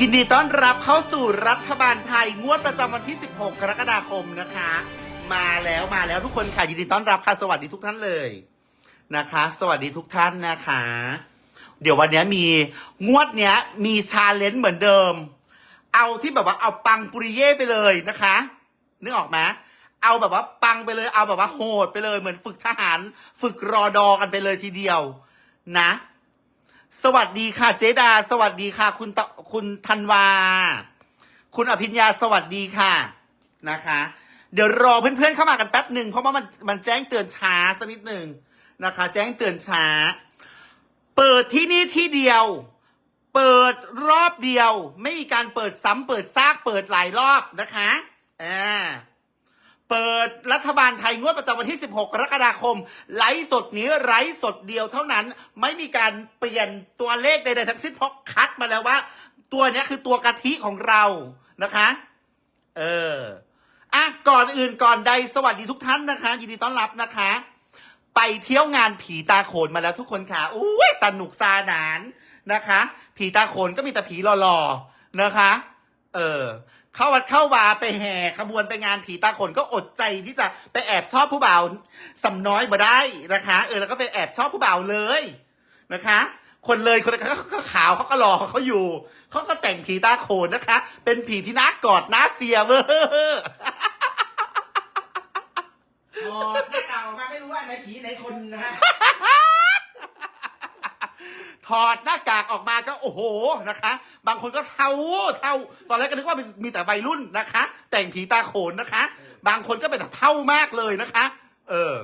ยินดีต้อนรับเข้าสู่รัฐบาลไทย งวดประจำวันที่ 16 กรกฎาคมนะคะ มาแล้วมาแล้วทุกคนค่ะยินดีต้อนรับค่ะสวัสดีทุกท่านเลยนะคะ สวัสดีทุกท่านนะคะ เดี๋ยววันนี้มีงวดเนี้ย มีชาเลนจ์เหมือนเดิม เอาที่แบบว่าเอาปังปุริเย่ไปเลยนะคะนึกออกไหมเอาแบบว่าปังไปเลย เอาแบบว่าโหดไปเลยเหมือนฝึกทหาร ฝึกรอดอกันไปเลยทีเดียวนะ สวัสดีค่ะเจดา สวัสดีค่ะ คุณตคุณธันวา คุณอภิญญาสวัสดีค่ะนะคะ เดี๋ยวรอเพื่อนๆเข้ามากันแป๊บหนึ่งเพราะว่ามันมันแจ้งเตือนช้าสักนิดหนึ่งนะคะ แจ้งเตือนช้า เปิดที่นี่ที่เดียว เปิดรอบเดียว ไม่มีการเปิดซ้ำเปิดซากเปิดหลายรอบนะคะอ่า เปิดรัฐบาลไทยงวดประจำวันที่ 16 กรกฎาคม ไลฟ์สดนี้ไลฟ์สดเดียวเท่านั้น ไม่มีการเปลี่ยนตัวเลขใดๆทั้งสิ้นเพราะคัดมาแล้วว่า ตัวนี้คือตัวกะทิของเรานะคะ เอออะก่อนอื่นก่อนใดสวัสดีทุกท่านนะคะ ยินดีต้อนรับนะคะ ไปเที่ยวงานผีตาโขนมาแล้วทุกคนค่ะอุ้ยสนุกสนานนะคะ ผีตาโขนก็มีแต่ผีหล่อๆนะคะ เออ เข้าวัดเข้าวาไปแห่ขบวนไปงานผีตาขนก็อดใจที่จะไปแอบชอบผู้บ่าวสำน้อยมาได้นะคะ เออแล้วก็ไปแอบชอบผู้บ่าวเลยนะคะ คนเลยคนเขาก็ขาวเขาก็หล่อเขาอยู่เขาก็แต่งผีตาโขนนะคะ เป็นผีที่น่ากอดน่าเฟียเวอร์โอ้หน้าเก่ามากไม่รู้ว่าไหนผีไหนคนนะฮะ ถอดหน้ากากออกมาก็โอ้โหนะคะ บางคนก็เท่าเท่าตอนแรกก็นึกว่ามีแต่วัยรุ่นนะคะ แต่งผีตาโขนนะคะ บางคนก็เป็นแต่เท่ามากเลยนะคะ เออ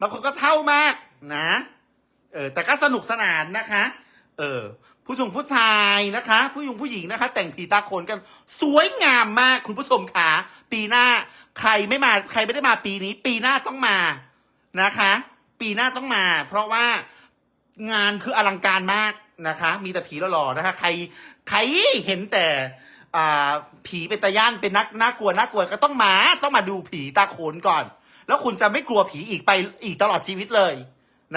บางคนก็เท่ามากนะ เออ แต่ก็สนุกสนานนะคะ เออ ผู้ชมผู้ชายนะคะ ผู้หญิงผู้หญิงนะคะ แต่งผีตาโขนกันสวยงามมากคุณผู้ชมค่ะปีหน้าใครไม่มาใครไม่ได้มาปีนี้ ปีหน้าต้องมานะคะ ปีหน้าต้องมา เพราะว่า งานคืออลังการมากนะคะ มีแต่ผีหล่อๆนะคะ ใครใครเห็นแต่อ่าผีเป็นตาย่านเป็นนักน่ากลัวน่ากลัวก็ต้องมาต้องมาดูผีตาโขนก่อน แล้วคุณจะไม่กลัวผีอีกไปอีกตลอดชีวิตเลย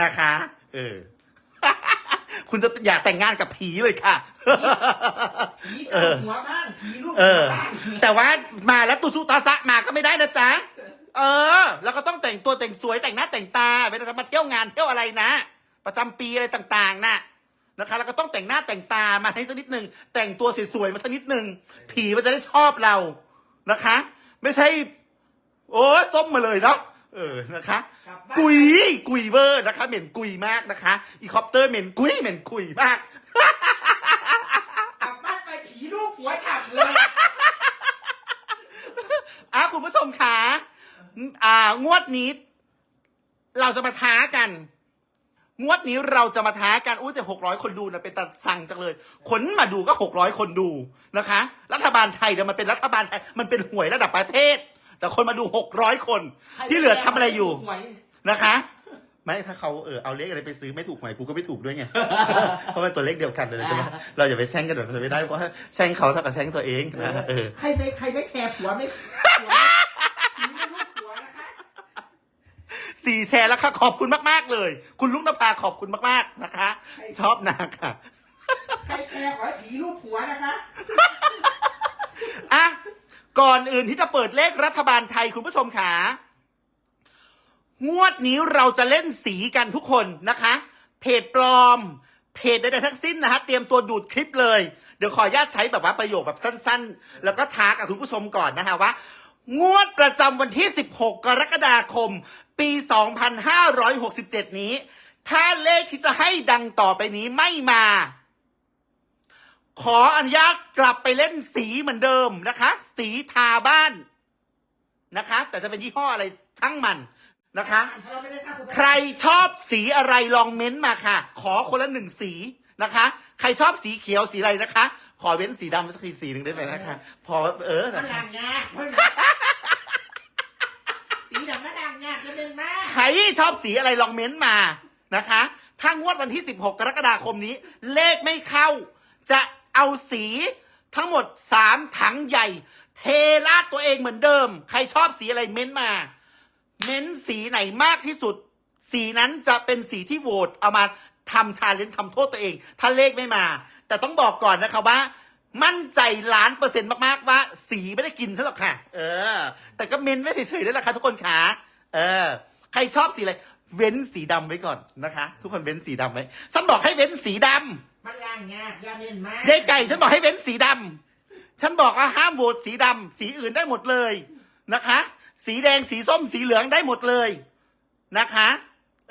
นะคะ เออ คุณจะอยากแต่งงานกับผีเลยค่ะ ผีเอเก่าอหัวบ้านผีลูกเอหัอ วบ้านแต่ว่ามาแล้วตุสุตาสะมาก็ไม่ได้นะจ๊ะ เออ แล้วก็ต้องแต่งตัวแต่งสวยแต่งหน้าแต่งตาไม่ได้มาเที่ยวงานเที่ยวอะไรนะ ประจำปีอะไรต่างๆนะนะคะ แล้วก็ต้องแต่งหน้าแต่งตามาให้สักนิดหนึ่งแต่งตัวสวยๆมาสักนิดหนึ่งผีมันจะได้ชอบเรานะคะ ไม่ใช่ โอ้ส้มมาเลยเนาะเออนะคะกลับบ้านกุยกุยเวอร์นะคะ เหม็นกุยมากนะคะ อีคอปเตอร์เหม็นกุยเหม็นกุยมากกลับบ้านไปผีลูกหัวฉับเลยอะคุณผู้ชมคะอ่างวดนี้ เราจะมาท้ากัน งวดนี้เราจะมาท้ากันอุ้ยแต่หกร้อยคนดูนะเป็นตาสั่งจังเลยคนมาดูก็หกร้อยคนดูนะคะ รัฐบาลไทยเนี่ยมันเป็นรัฐบาลไทยมันเป็นหวยระดับประเทศ แต่คนมาดูหกร้อยคน ที่เหลือทำอะไรอยู่หวยนะคะ ไม่ถ้าเขาเออเอาเลขอะไรไปซื้อไม่ถูกหวยกูก็ไม่ถูกด้วยไง เพราะว่าตัวเลขเดียวกันเลยใช่ไหมเราอย่าไปแช่งกันแบบนั้นไม่ได้เพราะว่าแช่งเขาเท่ากับแช่งตัวเองนะเออ ใครไปใครไม่แชร์ผัวไม่ผัวไม่ผีไม่ลูกหัวนะคะ สี่แชร์แล้วค่ะขอบคุณมากๆเลย คุณลุงนภาขอบคุณมากๆนะคะ ชอบนางค่ะ ใครแชร์ขอให้ผีลูกหัวนะคะ อะ ก่อนอื่นที่จะเปิดเลขรัฐบาลไทยคุณผู้ชมขางวดนี้เราจะเล่นสีกันทุกคนนะคะ เพจปลอม เพจใดๆทั้งสิ้นนะฮะเตรียมตัวดูดคลิปเลย เดี๋ยวขออนุญาตใช้แบบว่าประโยคแบบสั้นๆ แล้วก็ท้ากับคุณผู้ชมก่อนนะคะว่า งวดประจำวันที่ 16 กรกฎาคม ปี 2567 นี้ ถ้าเลขที่จะให้ดังต่อไปนี้ไม่มา ขออนุญาตกลับไปเล่นสีเหมือนเดิมนะคะ สีทาบ้านนะคะ แต่จะเป็นยี่ห้ออะไรทั้งมันนะคะ ใครชอบสีอะไรลองเม้นต์มาค่ะ ขอคนละหนึ่งสีนะคะ ใครชอบสีเขียวสีอะไรนะคะ ขอเว้นสีดำสักทีสีหนึ่งได้ไหมนะคะ พอเออนะคะ ชอบสีอะไรลองเม้นต์มานะคะถ้างวดวันที่ 16 กรกฎาคมนี้ เลขไม่เข้า จะเอาสีทั้งหมดสามถังใหญ่ เทราดตัวเองเหมือนเดิม ใครชอบสีอะไรเม้นต์มา เม้นสีไหนมากที่สุด สีนั้นจะเป็นสีที่โหวตเอามาทำชาเลนจ์ทำโทษตัวเอง ถ้าเลขไม่มา แต่ต้องบอกก่อนนะคะว่า มั่นใจล้านเปอร์เซ็นต์มากๆว่า สีไม่ได้กินใช่หรอกค่ะ เออ แต่ก็เมนไว้เฉยๆได้แหละค่ะทุกคนขาเออ ใครชอบสีอะไรเว้นสีดำไว้ก่อนนะคะ ทุกคนเว้นสีดำไว้ฉันบอกให้เว้นสีดำมันล่างยากยาเม่นมากยายไก่ ฉันบอกให้เว้นสีดำฉันบอกว่าห้ามโหวตสีดำสีอื่นได้หมดเลยนะคะ สีแดงสีส้มสีเหลืองได้หมดเลยนะคะ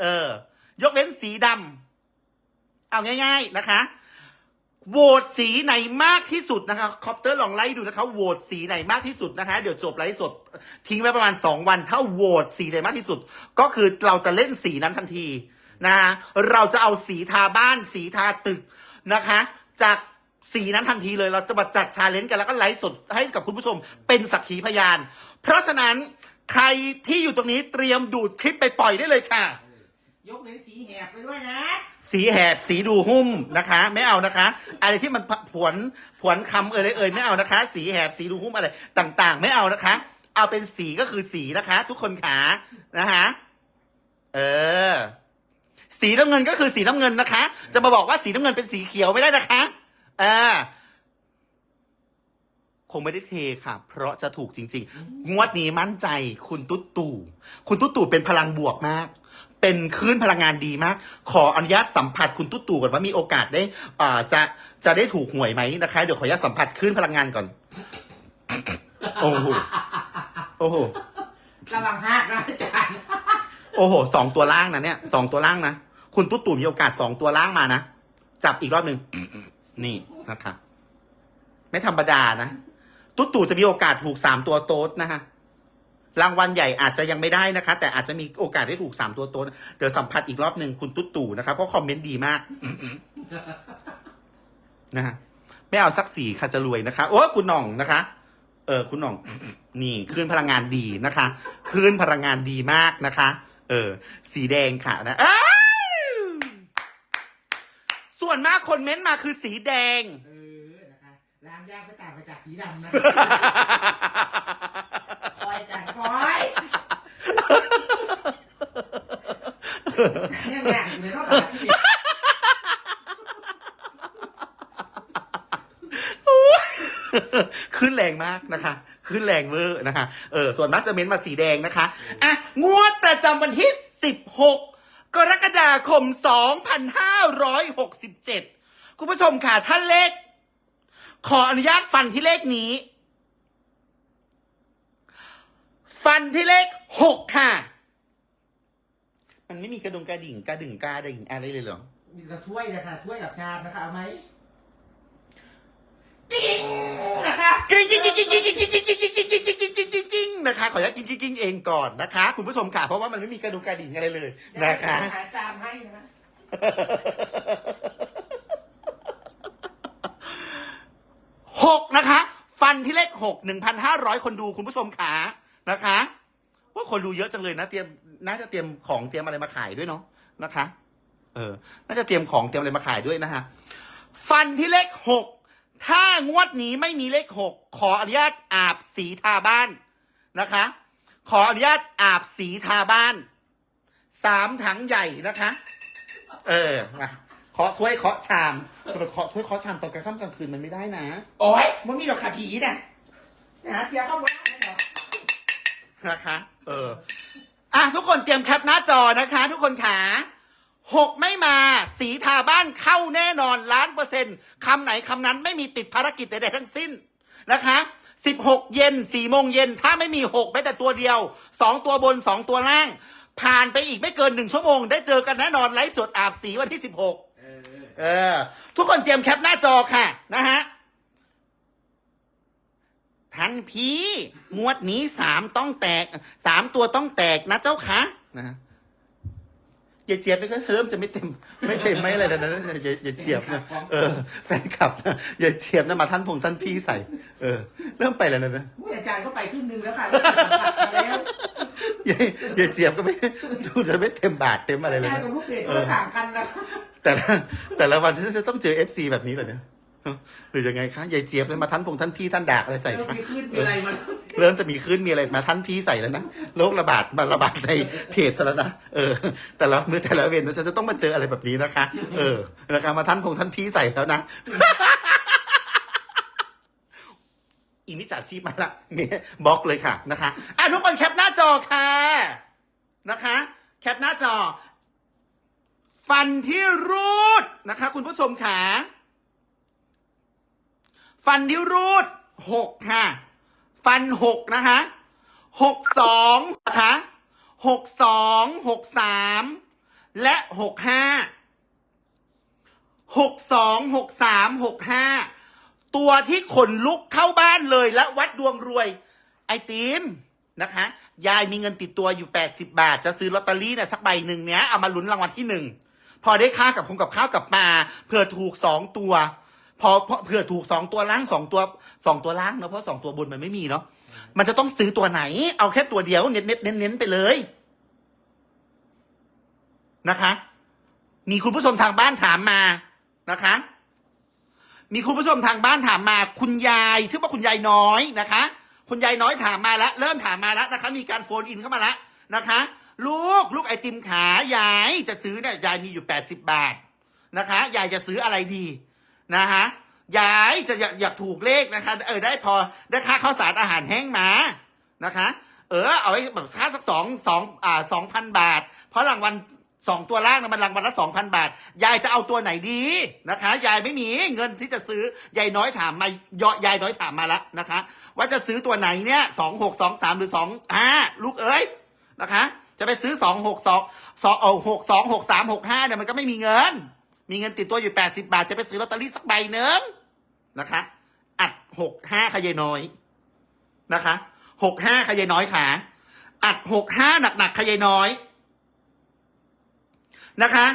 เออ ยกเว้นสีดำเอาง่าย ๆนะคะ โหวตสีไหนมากที่สุดนะคะคอปเตอร์ลองไล่ดูนะคะโหวตสีไหนมากที่สุดนะคะ เดี๋ยวจบไลฟ์สดทิ้งไว้ประมาณสองวัน ถ้าโหวตสีไหนมากที่สุด ก็คือเราจะเล่นสีนั้นทันทีนะเราจะเอาสีทาบ้าน สีทาตึกนะคะ จากสีนั้นทันทีเลยเราจะมาจัดชาเลนจ์กันแล้วก็ไลฟ์สดให้กับคุณผู้ชมเป็นสักขีพยาน เพราะฉะนั้นใครที่อยู่ตรงนี้เตรียมดูดคลิปไปปล่อยได้เลยค่ะ ยกเว้นสีแหบไปด้วยนะ สีแหบสีดูหุ้มนะคะ ไม่เอานะคะอะไรที่มันผวนผวนคำเอ่ยเอ่ยไม่เอานะคะ สีแหบสีดูหุ้มอะไรต่าง ๆ ไม่เอานะคะ เอาเป็นสีก็คือสีนะคะ ทุกคนขานะคะเออ สีน้ำเงินก็คือสีน้ำเงินนะคะ จะมาบอกว่าสีน้ำเงินเป็นสีเขียวไม่ได้นะคะเออคงไม่ได้เทค่ะ เพราะจะถูกจริง ๆ งวดนี้มั่นใจคุณตุ๊ดตู่ คุณตุ๊ดตู่เป็นพลังบวกมาก เป็นคลื่นพลังงานดีมาก ขออนุญาตสัมผัสคุณตุ๊ดตู่ก่อนว่ามีโอกาสได้อ่าจะจะได้ถูกหวยไหมนะคะ เดี๋ยวขออนุญาตสัมผัสคลื่นพลังงานก่อน โอ้โห โอ้โห ระวังหักนะอาจารย์ โอ้โห สองตัวล่างนะเนี่ย สองตัวล่างนะ คุณตุ๊ดตู่มีโอกาสสองตัวล่างมานะ จับอีกรอบหนึ่ง นี่นะคะ ไม่ธรรมดานะ ตุ๊ดตู่จะมีโอกาสถูกสามตัวโต๊ดนะคะ รางวัลใหญ่อาจจะยังไม่ได้นะคะ แต่อาจจะมีโอกาสได้ถูกสามตัวโต๊ดเดี๋ยวสัมผัสอีกรอบหนึ่งคุณตุ๊ดตู่นะคะเพราะคอมเมนต์ดีมากนะฮะไม่เอาสักสีค่ะจะรวยนะคะโอ้ยคุณหน่องนะคะ เออคุณหน่อง นี่คลื่นพลังงานดีนะคะคลื่นพลังงานดีมากนะคะ เออ สีแดงค่ะนะอ้าวส่วนมากคนเม้นต์มาคือสีแดงเออนะคะล้างยากไม่ต่างไปจากสีดำนะ คอยจันคอย เนี่ยแม่อยู่ในรอบหลังที่ ขึ้นแรงมากนะคะ ขึ้นแรงเวอร์นะคะ เออ ส่วนมากจะเม้นต์มาสีแดงนะคะ อะ งวดประจำวันที่ 16 กรกฎาคม 2567 คุณผู้ชมค่ะ ท่านเลข ขออนุญาตฟันที่เลขนี้ ฟันที่เลข 6 ค่ะ มันไม่มีกระดงกระดิ่งกระดิ่งกาดิ่งอะไรเลยเหรอ มีกระถ้วยนะคะถ้วยกับชามนะคะเอาไหมติ๊งนะคะกริ๊งจริงจริงจริงจริงจริงจริงจริงจริงจริงจริงจริงจริงจริงจริงจริงนะคะขออนุญาตกินกินกินเองก่อนนะคะ คุณผู้ชมค่ะเพราะว่ามันไม่มีกระดูกกระดิ่งอะไรเลยนะคะหาซามให้นะคะหกนะคะ ฟันที่เลขหกหนึ่งพันห้าร้อยคนดูคุณผู้ชมขานะคะ ว่าคนดูเยอะจังเลยนะ เตรียม น่าจะเตรียมของเตรียมอะไรมาขายด้วยเนาะนะคะ เออ น่าจะเตรียมของเตรียมอะไรมาขายด้วยนะคะฟันที่เลขหกถ้างวดนี้ไม่มีเลขหกขออนุญาตอาบสีทาบ้านนะคะ ขออนุญาตอาบสีทาบ้านสามถังใหญ่นะคะ เออมาเคาะถ้วยเคาะชามแต่เคาะถ้วยเคาะชามตอนกลางค่ำกลางคืนมันไม่ได้นะโอ้ยมันมีดอกขาผีน่ะนะเสียเข้ามาได้เหรอนะคะ เออ อะทุกคนเตรียมแคปหน้าจอนะคะ ทุกคนขาหกไม่มาสีทาบ้านเข้าแน่นอนล้านเปอร์เซ็นต์คำไหนคำนั้นไม่มีติดภารกิจใดๆทั้งสิ้นนะคะสิบหกเย็นสี่โมงเย็นถ้าไม่มีหกแม้แต่ตัวเดียวสองตัวบนสองตัวล่าง ผ่านไปอีกไม่เกินหนึ่งชั่วโมง ได้เจอกันแน่นอนไลฟ์สดอาบสีวันที่สิบหกเออเออทุกคนเตรียมแคปหน้าจอค่ะนะฮะ ทันพีงวดนี้สามต้องแตกสามตัวต้องแตกนะเจ้าคะนะฮะอย่าเจี๊ยบนี่ก็เริ่มจะไม่เต็ม ไม่เต็มไม่อะไรแล้วนะอย่าอย่าเฉียบนะเออแฟนคลับนะอย่าเฉียบนะมาท่านพงท่านพี่ใส่ เออ เริ่มไปแล้วนะนะอุ๊ยอาจารย์ก็ไปครึ่งหนึงแล้วค่ะเริ่มสัมผัสมาแล้วอย่าอย่าเจียบก็ไม่ดูจะไม่เต็มบาทเต็มอะไรอาเลยจารย์นะกับลูกเด็กก็ต่างกันนะ แต่ละแต่ละวันที่จะต้องเจอเอฟซีแบบนี้เหรอเนี่ย หรือยังไงคะยายเจี๊ยบเลยมาท่านพงท่านพี่ท่านดากอะไรใส่เริ่มคะมีขึ้นมีอะไรมาเริ่มจะมีขึ้นมีอะไรมาท่านพี่ใส่แล้วนะโรคระบาดมาระบาดในเพจซะแล้วนะเออ แต่ละมือแต่ละเวนฉันจะต้องมาเจออะไรแบบนี้นะคะ เออนะคะมาท่านพงท่านพี่ใส่แล้วนะอีมิจฉาชีพมาละเนี่ยบล็อกเลยค่ะนะคะอะทุกคนแคปหน้าจอค่ะนะคะ แคปหน้าจอ ฟันที่รูดนะคะ คุณผู้ชมขา ฟันที่รูดหกค่ะ ฟันหกนะคะหกสองนะคะหกสองหกสามและหกห้าหกสองหกสามหกห้าตัวที่ขนลุกเข้าบ้านเลยและวัดดวงรวย ไอติมนะคะ ยายมีเงินติดตัวอยู่ 80 บาท จะซื้อลอตเตอรี่เนี่ยสักใบหนึ่งเนี้ยเอามาลุ้นรางวัลที่หนึ่งพอได้ค่ากับคงกับข้าวกับปลาเผื่อถูกสองตัว พอพอเผื่อถูกสองตัวล่างสองตัวสองตัวล่างเนอะเพราะสองตัวบนมันไม่มีเนาะมันจะต้องซื้อตัวไหน เอาแค่ตัวเดียวเน้นเน้นเน้นเน้นไปเลยนะคะ มีคุณผู้ชมทางบ้านถามมานะคะ มีคุณผู้ชมทางบ้านถามมา คุณยายชื่อว่าคุณยายน้อยนะคะ คุณยายน้อยถามมาแล้วเริ่มถามมาแล้วนะคะ มีการโฟนอินเข้ามาแล้วนะคะ ลูกลูกไอติมขายายจะซื้อเนี่ยยายมีอยู่แปดสิบบาทนะคะ ยายจะซื้ออะไรดี นะคะยายจะอยากอยากถูกเลขนะคะ เออได้พอได้ค่าข้าวสารอาหารแห้งมานะคะ เออเอาไว้แบบค่าสักสองสองอ่าสองพันบาท เพราะรางวัลสองตัวล่างนะมันรางวัลละสองพันบาท ยายจะเอาตัวไหนดีนะคะ ยายไม่มีเงินที่จะซื้อยายน้อยถามมายยายน้อยถามมาแล้วนะคะ ว่าจะซื้อตัวไหนเนี่ยสองหกสองสามหรือสองห้าลูกเอ้ยนะคะ จะไปซื้อสองหกสองสองเอาหกสองหกสามหกห้าเนี่ยมันก็ไม่มีเงิน มีเงินติดตัวอยู่แปดสิบาท จะไปซื้อลอตเตอรี่สักใบหนึ่งนะคะ อัดหกห้าขยายน้อยนะคะหกห้าขยายน้อยขาอัดหกห้าหนักหนักๆขยายน้อยนะคะ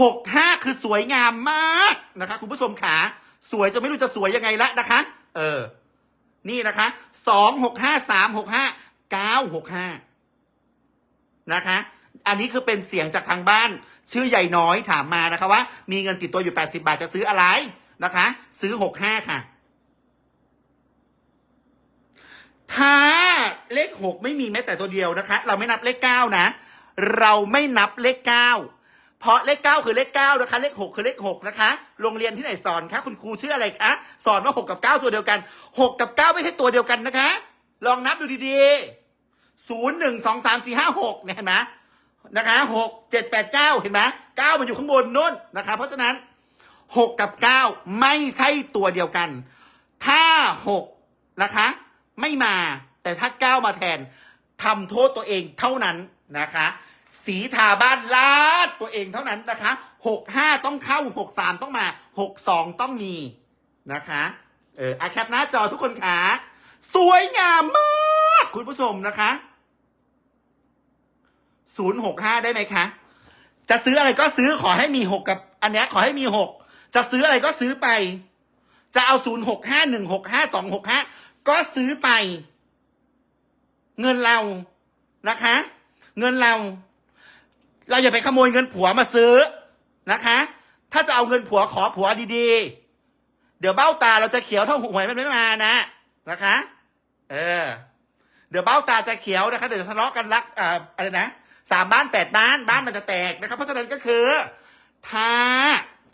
หกห้าคือสวยงามมากนะคะ คุณผู้ชมขาสวยจะไม่รู้จะสวยยังไงละนะคะ เออ นี่นะคะสองหกห้าสามหกห้าเก้าหกห้านะคะ อันนี้คือเป็นเสียงจากทางบ้าน ชื่อใหญ่น้อยถามมานะคะว่า มีเงินติดตัวอยู่ 80 บาทจะซื้ออะไรนะคะ ซื้อ 65 ค่ะ ถ้าเลข 6 ไม่มีแม้แต่ตัวเดียวนะคะ เราไม่นับเลข 9 นะ เราไม่นับเลข 9 เพราะเลข 9 คือเลข 9 นะคะ เลข 6 คือเลข 6 นะคะ โรงเรียนที่ไหนสอนคะคุณครูชื่ออะไรคะสอนว่า 6 กับ 9 ตัวเดียวกัน 6 กับ 9 ไม่ใช่ตัวเดียวกันนะคะ ลองนับดูดีๆศูนย์หนึ่งสองสามสี่ห้าหกเนี่ยเห็นไหม นะคะหกเจ็ดแปดเก้าเห็นไหมเก้ามันอยู่ข้างบนนู่นนะคะ เพราะฉะนั้นหกกับเก้าไม่ใช่ตัวเดียวกัน ถ้าหกนะคะ ไม่มาแต่ถ้าเก้ามาแทนทำโทษตัวเองเท่านั้นนะคะ สีทาบ้านลาดตัวเองเท่านั้นนะคะหกห้าต้องเข้าหกสามต้องมาหกสองต้องมีนะคะเอออะแคปหน้าจอทุกคนขาสวยงามมาก คุณผู้ชมนะคะ ศูนย์หกห้าได้ไหมคะ จะซื้ออะไรก็ซื้อขอให้มีหกกับ อันเนี้ยขอให้มีหกจะซื้ออะไรก็ซื้อไป จะเอาศูนย์หกห้าหนึ่งหกห้าสองหกห้าก็ซื้อไป เงินเรานะคะ เงินเรา เราอย่าไปขโมยเงินผัวมาซื้อนะคะ ถ้าจะเอาเงินผัวขอผัวดีๆ เดี๋ยวเบ้าตาเราจะเขียวเท่าหวยมันไม่มานะนะคะ เออ เดี๋ยวเบ้าตาจะเขียวนะคะ เดี๋ยวทะเลาะกันรักอ่าอะไรนะ สามบ้านแปดบ้านบ้านมันจะแตกนะครับ เพราะฉะนั้นก็คือ ถ้า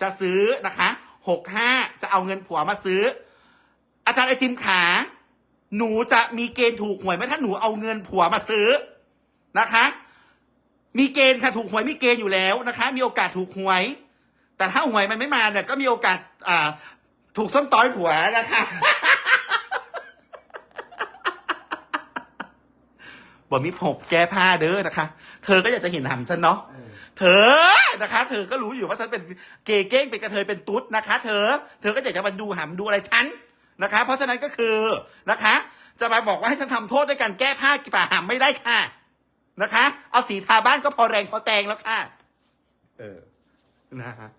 จะซื้อนะคะหกห้าจะเอาเงินผัวมาซื้อ อาจารย์ไอติมขา หนูจะมีเกณฑ์ถูกหวยไหมถ้าหนูเอาเงินผัวมาซื้อนะคะ มีเกณฑ์ค่ะถูกหวยมีเกณฑ์อยู่แล้วนะคะ มีโอกาสถูกหวย แต่ถ้าหวยมันไม่มาเนี่ยก็มีโอกาสอ่าถูกส้นต้อยผัวนะคะ บ่มีผมแก้ผ้าเด้อนะคะ เธอก็อยากจะเห็นหำฉันเนาะเออเธอนะคะ เธอก็รู้อยู่ว่าฉันเป็นเกย์เก้งเป็นกระเทยเป็นตุ๊ดนะคะ เธอ เธอก็อยากจะมาดูหำดูอะไรฉันนะคะ เพราะฉะนั้นก็คือนะคะ จะมาบอกว่าให้ฉันทำโทษด้วยการแก้ผ้ากีป่าหำไม่ได้ค่ะนะคะ เอาสีทาบ้านก็พอแรงพอแตงแล้วค่ะ เออ นะฮะ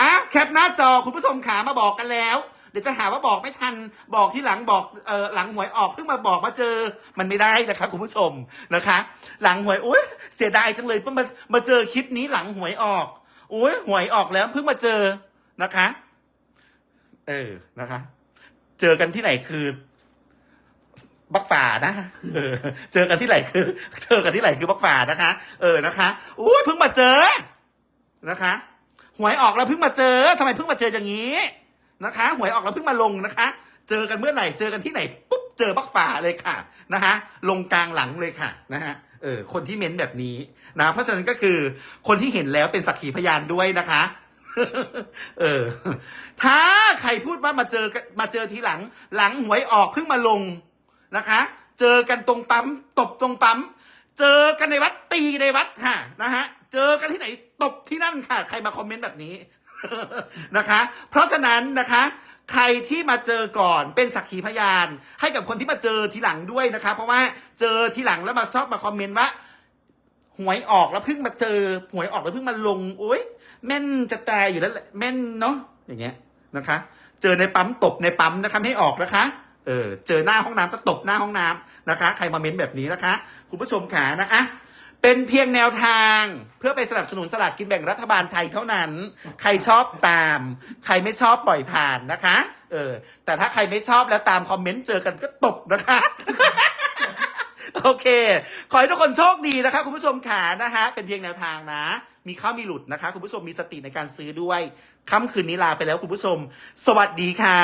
อะแคปหน้าจอคุณผู้ชมขามาบอกกันแล้วเดี๋ยวจะหาว่าบอกไม่ทันบอกที่หลังบอกเออหลังหวยออกเพิ่งมาบอกมาเจอมันไม่ได้นะคะคุณผู้ชมนะคะ หลังหวยโอ้ยเสียดายจังเลยเพิ่งมามาเจอคลิปนี้หลังหวยออกโอ้ยหวยออกแล้วเพิ่งมาเจอนะคะ เออนะคะ เจอกันที่ไหนคือบักฝานะ เออ เจอกันที่ไหนคือ เจอกันที่ไหนคือบักฝานะคะ เออ นะคะอุ้ยเพิ่งมาเจอ นะคะ หวยออกแล้วเพิ่งมาเจอทำไมเพิ่งมาเจออย่างนี้ นะคะหวยออกแล้วเพิ่งมาลงนะคะ เจอกันเมื่อไหร่เจอกันที่ไหนปุ๊บเจอบักฝาเลยค่ะนะคะลงกลางหลังเลยค่ะนะฮะเออคนที่เม้นแบบนี้นะเพราะฉะนั้นก็คือคนที่เห็นแล้วเป็นสักขีพยานด้วยนะคะ เออ ถ้าใครพูดว่ามาเจอมาเจอทีหลัง หลังหวยออกเพิ่งมาลงนะคะ เจอกันตรงปั๊ม ตบตรงปั๊ม เจอกันในวัดตีในวัดค่ะนะฮะเจอกันที่ไหนตบที่นั่นค่ะ ใครมาคอมเมนต์แบบนี้ นะคะ เพราะฉะนั้นนะคะใครที่มาเจอก่อนเป็นสักขีพยาน ให้กับคนที่มาเจอทีหลังด้วยนะคะ เพราะว่าเจอทีหลังแล้วมาชอบมาคอมเมนต์ว่าหวยออกแล้วเพิ่งมาเจอหวยออกแล้วเพิ่งมาลงโอ๊ยแม่นจะตายอยู่แล้วแม่นเนาะอย่างเงี้ยนะคะ เจอในปั๊มตบในปั๊มนะคะให้ออกนะคะเออเจอหน้าห้องน้ำก็ตบหน้าห้องน้ำนะคะ ใครมาเม้นแบบนี้นะคะ คุณผู้ชมขานะอะ เป็นเพียงแนวทางเพื่อไปสนับสนุนสลากกินแบ่งรัฐบาลไทยเท่านั้น ใครชอบตาม ใครไม่ชอบปล่อยผ่านนะคะ เออ แต่ถ้าใครไม่ชอบแล้วตามคอมเมนต์เจอกันก็ตบนะคะ โอเค ขอให้ทุกคนโชคดีนะคะ คุณผู้ชมขานะคะ เป็นเพียงแนวทางนะ มีเข้ามีหลุดนะคะ คุณผู้ชมมีสติในการซื้อด้วยค่ำคืนนี้ลาไปแล้วคุณผู้ชม สวัสดีค่ะ